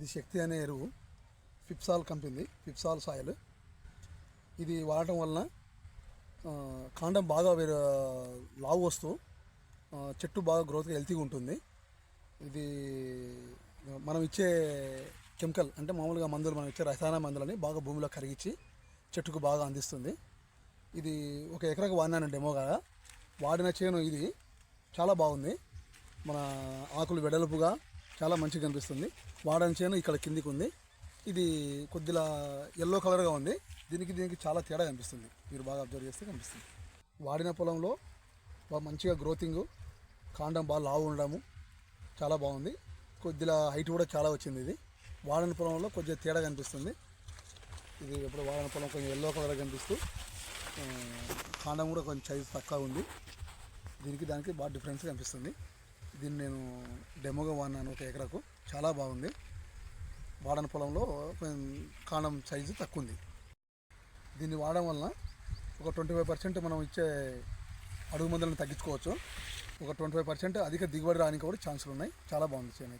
ఇది శక్తి అనే ఎరువు. ఫిప్సాల్ కంపెనీ ఫిప్సాల్ సాయిల్ ఇది వాడటం వలన కాండం బాగా లావు వస్తూ చెట్టు బాగా గ్రోత్గా హెల్తీగా ఉంటుంది. ఇది మనం ఇచ్చే కెమికల్ అంటే మామూలుగా మందులు మనం ఇచ్చే రసాయన మందులని బాగా భూమిలో కరిగించి చెట్టుకు బాగా అందిస్తుంది. ఇది ఒక ఎకరాకు వాడినాను డెమోగా వాడిన చేను ఇది చాలా బాగుంది. మన ఆకులు వెడల్పుగా చాలా మంచిగా కనిపిస్తుంది. వాడని చేను ఇక్కడ కిందికి ఉంది ఇది కొద్దిగా ఎల్లో కలర్గా ఉంది. దీనికి దీనికి చాలా తేడా కనిపిస్తుంది. మీరు బాగా అబ్జర్వ్ చేస్తే కనిపిస్తుంది. వాడిన పొలంలో బాగా మంచిగా గ్రోతింగ్ కాండం బాగా లావు ఉండడము చాలా బాగుంది. కొద్దిగా హైట్ కూడా చాలా వచ్చింది ఇది. వాడని పొలంలో కొద్దిగా తేడా కనిపిస్తుంది. ఇది ఎప్పుడు వాడిన పొలం కొంచెం ఎల్లో కలర్ కనిపిస్తూ కాండం కూడా కొంచెం సైజ్ తక్కువ ఉంది. దీనికి దానికి బాగా డిఫరెన్స్ కనిపిస్తుంది. దీన్ని నేను డెమోగా వాడినాను ఒక ఎకరాకు. చాలా బాగుంది. వాడని పొలంలో కాండం సైజు తక్కువ ఉంది దీన్ని వాడడం వలన ఒక ట్వంటీ ఫైవ్ పర్సెంట్ మనం ఇచ్చే అడుగు మందులను తగ్గించుకోవచ్చు. ఒక ట్వంటీ ఫైవ్ పర్సెంట్ అధిక దిగుబడి రానికి కూడా ఛాన్సులు ఉన్నాయి చాలా బాగుంది చేను